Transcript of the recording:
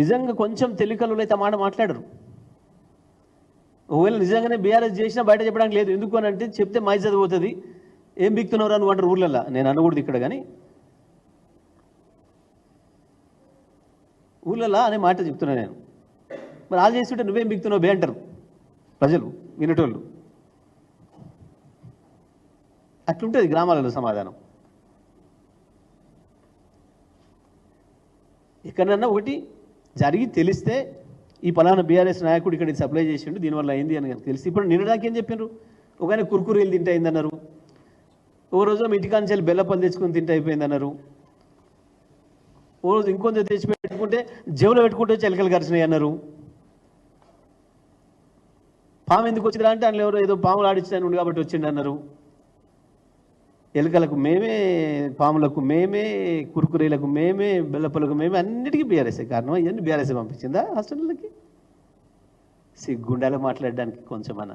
నిజంగా కొంచెం తెలికలు అయితే ఆ మాట మాట్లాడరు. ఒకవేళ నిజంగానే బీఆర్ఎస్ చేసినా బయట చెప్పడానికి లేదు. ఎందుకు అని అంటే చెప్తే మై చదిపోతుంది ఏం బిక్తున్నావు అని అంటారు ఊర్లలో నేను అనకూడదు ఇక్కడ కానీ. ఊళ్ళలా అనే మాట చెప్తున్నా నేను. మరి వాళ్ళు చేస్తుంటే నువ్వేం బిక్తున్నావు బే అంటారు ప్రజలు వినటోళ్ళు. అట్లుంటుంది గ్రామాలలో సమాధానం. ఎక్కడన్నా ఒకటి జరిగి తెలిస్తే ఈ పలానా బీఆర్ఎస్ నాయకుడు ఇక్కడ సప్లై చేసిండు దీనివల్ల అయింది అని కనుక తెలిసి ఇప్పుడు నిన్నదాకా ఏం ఒక ఆయన కుర్కురీలు తింటే అయిందన్నారు. ఓ రోజు మీ బెల్లపల్లి తెచ్చుకొని తింటే అయిపోయిందన్నారు. ఓ రోజు ఇంకొంచెం తెచ్చి పెట్టుకుంటే జేబులో పెట్టుకుంటే చెలకలు కరిచినాయి అన్నారు. పాము ఎందుకు వచ్చిందా అంటే అందులో ఎవరో ఏదో పాములు ఆడించాను కాబట్టి వచ్చిండు అన్నారు ఎలుకలకు మేమే పాములకు మేమే కురుకురేలకు మేమే బెల్లపలకు మేమే అన్నిటికీ బీఆర్ఎస్ఏ కారణం. ఇవన్నీ బీఆర్ఎస్ఏ పంపించిందా హాస్టల్కి సిగ్గుండాలో మాట్లాడడానికి కొంచెం అన్న